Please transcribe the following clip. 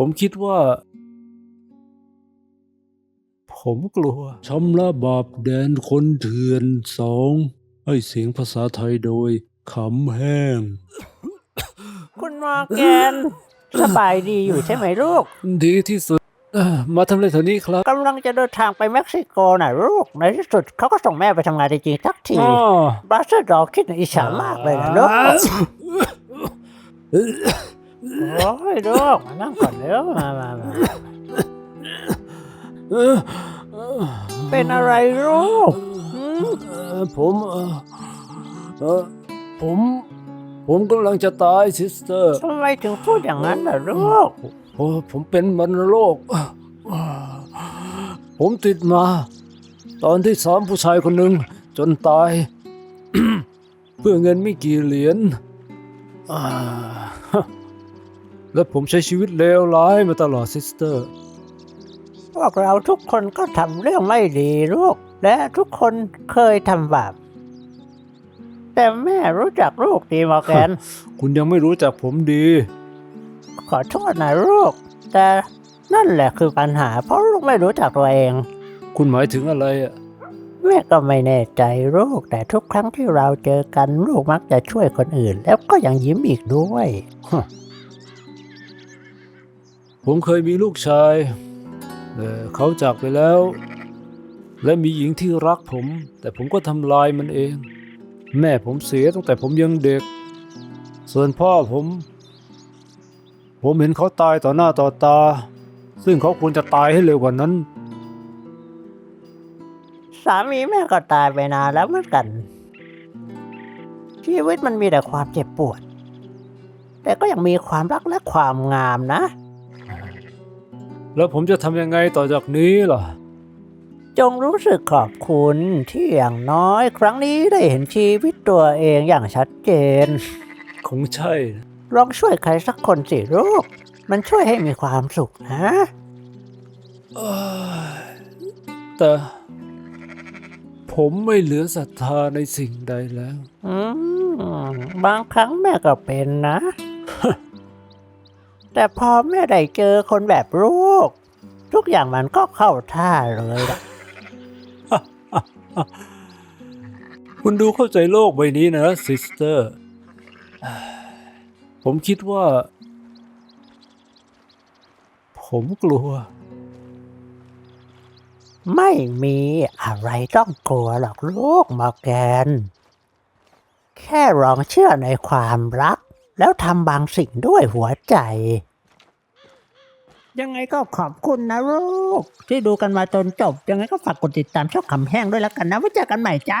ผมคิดว่า ผมกลัวชำระบาปแดนคนเถื่อนสองให้เสียงภาษาไทยโดยขำแห้ง คุณมอร์แกน สบายดีอยู่ใช่ไหมลูกดีที่สุดเอ่อมาทำอะไรแถวนี้ครับกำลังจะเดินทางไปเม็กซิโกน่ะลูก ในที่สุดเขาก็ส่งแม่ไปทำงานจริงๆทักทีอ๋อบราเซอร์ดอกคิดอิจฉามากเลยนะลูก โอ้ยลูกมานั่งก่อนเร็วมามามาเป็นอะไรลูกหืมผมเอ่อเอ่อผม ผมกำลังจะตายซิสเตอร์ทำไมถึงพูดอย่างนั้นล่ะลูก โอ้ผมเป็นมันโรค ผมติดมา ตอนที่ซ้อมผู้ชายคนหนึ่งจนตาย เพื่อเงินไม่กี่เหรียญอ่า และผมใช้ชีวิตเลวร้ายมาตลอดซิสเตอร์ พวกเราทุกคนก็ทำเรื่องไม่ดีลูก และทุกคนเคยทำบาป แต่แม่รู้จักลูกดีมอร์แกน คุณยังไม่รู้จักผมดี ขอโทษนะลูก แต่นั่นแหละคือปัญหา เพราะลูกไม่รู้จักตัวเอง คุณหมายถึงอะไรอะ แม่ก็ไม่แน่ใจลูก แต่ทุกครั้งที่เราเจอกันลูกมักจะช่วยคนอื่น แล้วก็ยังยิ้มอีกด้วย ผมเคยมีลูกชายแต่เขาจากไปแล้ว และมีหญิงที่รักผม แต่ผมก็ทำลายมันเอง แม่ผมเสียตั้งแต่ผมยังเด็ก ส่วนพ่อผม ผมเห็นเขาตายต่อหน้าต่อตา ซึ่งเขาควรจะตายให้เร็วกว่านั้น สามีแม่ก็ตายไปนานแล้วเหมือนกัน ชีวิตมันมีแต่ความเจ็บปวด แต่ก็ยังมีความรักและความงามนะ แล้วผมจะทำยังไงต่อจากนี้ล่ะ จงรู้สึกขอบคุณที่อย่างน้อย ครั้งนี้ได้เห็นชีวิตตัวเองอย่างชัดเจน คงใช่นะลองช่วยใครสักคนสิลูก มันช่วยให้มีความสุขนะ เอ้ยแต่ ผมไม่เหลือศรัทธาในสิ่งใดแล้ว อืม บางครั้งแม่ก็เป็นนะ แต่พอแม่ได้เจอคนแบบลูก ทุกอย่างมันก็เข้าท่าเลยล่ะ คุณดูเข้าใจโลกใบนี้นะซิสเตอร์ ผมคิดว่า ผมกลัว ไม่มีอะไรต้องกลัวหรอกลูกมอร์แกน แค่ลองเชื่อในความรัก แล้วทำบางสิ่งด้วยหัวใจ ยังไงก็ขอบคุณนะลูก ที่ดูกันมาจนจบ ยังไงก็ฝากกดติดตามช่องคำแห้งด้วยแล้วกันนะไว้เจอกันใหม่จ้า